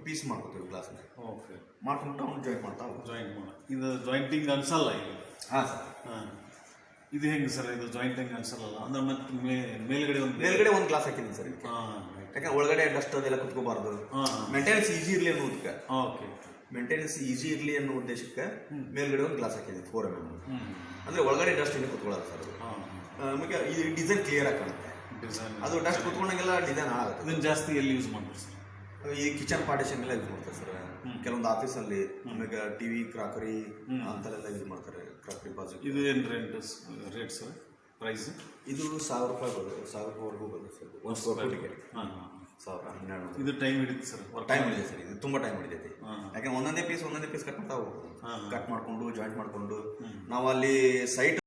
ಪೀಸ್ ಮಾಡ್ಕೊತೀವಿ ಗ್ಲಾಸ್ನ ಓಕೆ ಮಾಡ್ಕೊಂಡು ಅವ್ನು ಜಾಯಿಂಟ್ ಮಾಡ್ತಾ ಹೋಗ್ತೀವಿ. ಜಾಯಿಂಟ್ ಮಾಡ ಇದು ಜಾಯಿಂಟಿಂಗ್ ಅನ್ಸಲ್ಲ ಈಗ ಹಾಂ ಸರ್ ಹಾಂ. ಇದು ಹೆಂಗೆ ಸರ್ ಇದು ಜಾಯಿಂಟಿಂಗ್ ಅನ್ಸಲ್ಲ ಅಂದ್ರೆ ಮತ್ತೆ ಮೇಲ್ಗಡೆ ಒಂದು ಮೇಲ್ಗಡೆ ಒಂದು ಗ್ಲಾಸ್ ಹಾಕಿದ್ದೀನಿ ಸರ್ ಹಾಂ ಯಾಕಂದ್ರೆ ಒಳಗಡೆ ಡಸ್ಟ್ ಅದೆಲ್ಲ ಕುತ್ಕೋಬಾರ್ದು. ಹಾಂ ಮೇಂಟೆನೆನ್ಸ್ ಈಸಿ ಇರಲಿ ಅನ್ನೋದಕ್ಕೆ. ಓಕೆ ಮೇಂಟೆನೆನ್ಸ್ ಈಸಿ ಇರಲಿ ಅನ್ನೋ ಉದ್ದೇಶಕ್ಕೆ ಮೇಲ್ಗಡೆ ಒಂದು ಗ್ಲಾಸ್ ಹಾಕಿದೆ ಫೋರ್ ಎಂ ಎಂ ಅಂದ್ರೆ ಒಳಗಡೆ ಡಸ್ಟ್ ಏನು ಕುತ್ಕೊಳ್ಳೋದು ಸರ್ ಅದು. ಹಾಂ ಆ, ನಮಗೆ ಈ ಡಿಸೈನ್ ಕ್ಲಿಯರ್ ಆಗಿ ಕಾಣುತ್ತೆ. ಡಿಸೈನ್ ಅದು ಡಸ್ಟ್ ಕುತ್ಕೊಂಡಂಗೆಲ್ಲ ಡಿಸೈನ್ ಆಗುತ್ತೆ. ಇದನ್ನು ಜಾಸ್ತಿ ಎಲ್ಲಿ ಯೂಸ್ ಮಾಡ್ತಾರೆ ಸರ್ ಈ ಕಿಚನ್ ಪಾರ್ಟಿಷನ್ ಎಲ್ಲ ಯೂಸ್ ಮಾಡ್ತಾರೆ ಸರ್ ಕೆಲವೊಂದು ಆಫೀಸಲ್ಲಿ ಆಮೇಲೆ ಟಿವಿ ಕ್ರಾಕರಿ ಅಂತಲ್ಲೆಲ್ಲ ಯೂಸ್ ಮಾಡ್ತಾರೆ ಕ್ರಾಕರಿ ಬಾಜು ಇದು ಏನು ರೇಟ್ ರೇಟ್ ಸರ್ ಪ್ರೈಸ್ ಇದು ಸಾವಿರ ರೂಪಾಯಿ ಬರುತ್ತೆ ಸಾವಿರ ರೂಪಾಯಿವರೆಗೂ ಬರುತ್ತೆ ಸರ್ ಒಂದು ಸ್ಕ್ವೇರ್ ಫೀಟಿಗೆ ಹಾಂ ಹಾಂ. ಸಾವಿರ ಹನ್ನೆರಡು ಇದು ಟೈಮ್ ಹಿಡಿತು ಸರ್ ಟೈಮ್ ಹಿಡಿದೆ ಸರ್ ಇದು ತುಂಬಾ ಟೈಮ್ ಹಿಡಿದೈತಿ. ಯಾಕಂದ್ರೆ ಒಂದೊಂದೇ ಪೀಸ್ ಒಂದೊಂದೇ ಪೀಸ್ ಕಟ್ ಮಾಡ್ತಾ ಹೋಗ್ಬೋದು ಕಟ್ ಮಾಡ್ಕೊಂಡು ಜಾಯಿಂಟ್ ಮಾಡ್ಕೊಂಡು. ನಾವು ಅಲ್ಲಿ ಸೈಟ್